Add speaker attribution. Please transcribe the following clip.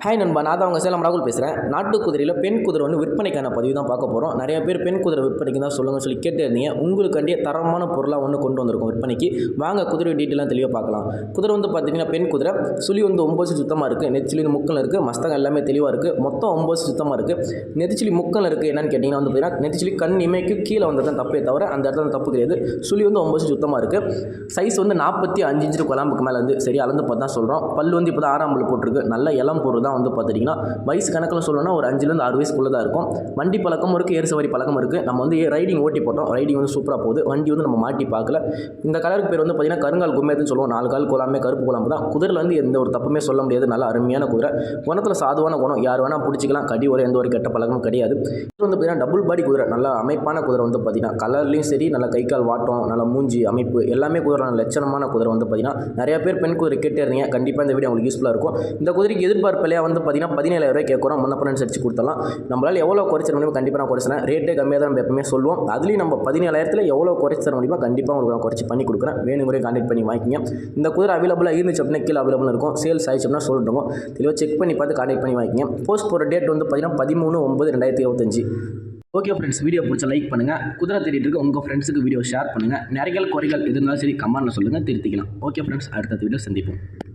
Speaker 1: Hi நண்பா நான் தான் அவங்க சேலம் ராகுல் பேசுகிறேன் நாட்டு குதிரையில் பெண் குதிரை வந்து விற்பனைக்கான பதிவு தான் பார்க்க போகிறோம் நிறைய பேர் பெண் குதிரை விற்பனைக்கு தான் சொல்லுங்கள் சொல்லி கேட்டு இருந்தீங்க உங்களுக்காண்டியே தரமான பொருளாக ஒன்று கொண்டு வந்திருக்கும் விற்பனைக்கு. வாங்க குதிரை டீட்டெயிலாம் தெளிவாக பார்க்கலாம். குதிரை வந்து பார்த்தீங்கன்னா பெண் குதிரை. சுழி வந்து ஒம்பது சுத்தமாக இருக்குது நெத்திச்சுளி வந்து முக்கல் இருக்குது மஸ்தகம் எல்லாமே தெளிவாக இருக்குது மொத்தம் ஒம்பது சுத்தமாக இருக்குது நெத்திச்சுலி முக்கல் இருக்குது என்னன்னு கேட்டிங்கன்னா வந்து பார்த்தீங்கன்னா நெத்திச்சுலி கண் இமைக்கு கீழே வந்தது தான் தப்பே தவிர அந்த இடத்துல தப்பு கிடையாது. சுழி வந்து ஒம்பது சுத்தமாக இருக்குது சைஸ் வந்து நாற்பத்தி அஞ்சு இன்ச்சு குழம்புக்கு மேலே வந்து சரி அளந்து பார்த்து தான் சொல்கிறோம் பல் வந்து இப்போ தான் ஆறாம் பல் போட்டிருக்கு. நல்ல இளம் பொருள் தான் வந்து பார்த்துட்டிங்கன்னா வயசு கணக்கில் சொல்லணும்னா ஒரு அஞ்சுலேருந்து ஆறு வயசுக்குள்ளே தான் இருக்கும். வண்டி பழக்கமும் இருக்குது ஏறு சவாரி பழக்கம் இருக்குது நம்ம வந்து ரைடிங் ஓட்டி போட்டோம். ரைடிங் வந்து சூப்பராக போகுது. வண்டி வந்து நம்ம மாட்டி பார்க்கல. இந்த கலருக்கு பேர் வந்து பார்த்திங்கன்னா கருங்கால் கும்மேதுன்னு சொல்லுவோம். நாலு கால் குழாமே கருப்பு குழம்பு தான். குதிரில் வந்து எந்த ஒரு தப்புமே சொல்ல முடியாது. நல்ல அருமையான குதிரை. குணத்தில் சாதுவான குணம். யார் வேணால் பிடிச்சிக்கலாம். கடி ஒரு எந்த ஒரு கெட்ட பழக்கமும் கிடையாது. இது வந்து பார்த்திங்கன்னா டபுள் பாடி குதிரை. நல்ல அமைப்பான குதிரை வந்து பார்த்திங்கன்னா கலர்லேயும் சரி நல்ல கை கால் வாட்டம் நல்ல மூஞ்சி அமைப்பு எல்லாமே குதிரை நல்ல லட்சணமான குதிரை வந்து பார்த்திங்கன்னா நிறைய பேர் பெண் குதிரை கேட்டே இருந்தீங்க. கண்டிப்பாக இந்த வீடியோ உங்களுக்கு யூஸ்ஃபுல்லாக இருக்கும். இந்த குதிரைக்கு வந்து பார்த்திங்கன்னா பதினேழு ரூபாய் கேட்குறோம். முன்ன பண்ணு அடிச்சு கொடுத்தலாம் நம்மளால் எவ்வளோ குறைச்சிட முடியுமோ கண்டிப்பாக நான் குறைச்சினேன் ரேட்டே கம்மியாக தான் நம்ம எப்பவுமே சொல்லுவோம். அதுலேயும் நம்ம பதினேழாயிரத்தில் எவ்வளோ குறைச்சி தர முடியுமோ கண்டிப்பாக உங்களுக்கு நான் குறைச்சி பண்ணி கொடுக்குறேன். வேணுங்கிற கான்டெக்ட் பண்ணி வாங்கிக்கிங்க. இந்த குதிரை அவைலபிளாக இருந்துச்சு அப்படின்னா கீழே அவைலபிள் இருக்கும். சேல்ஸ் ஆயிடுச்சு அப்படின்னா சொல்லிட்டுருக்கோம் தெளிவாக செக் பண்ணி பார்த்து கான்டெக்ட் பண்ணி வாங்கிக்கிங்க. போஸ்ட் போகிற டேட் வந்து பார்த்திங்கன்னா பதிமூணு ஒம்பது ரெண்டாயிரத்தி இருபத்தஞ்சு. ஓகே ஃப்ரெண்ட்ஸ் வீடியோ பிடிச்ச லைக் பண்ணுங்கள் குதிரை தேடிட்டு இருக்க உங்கள் ஃப்ரெண்ட்ஸுக்கு வீடியோ ஷேர் பண்ணுங்கள் நிறைகள் குறைகள் எது இருந்தாலும் சரி கமெண்ட்டில் சொல்லுங்கள் திருத்திக்கலாம். ஓகே ஃப்ரெண்ட்ஸ் அடுத்த வீடியோ சந்திப்போம்.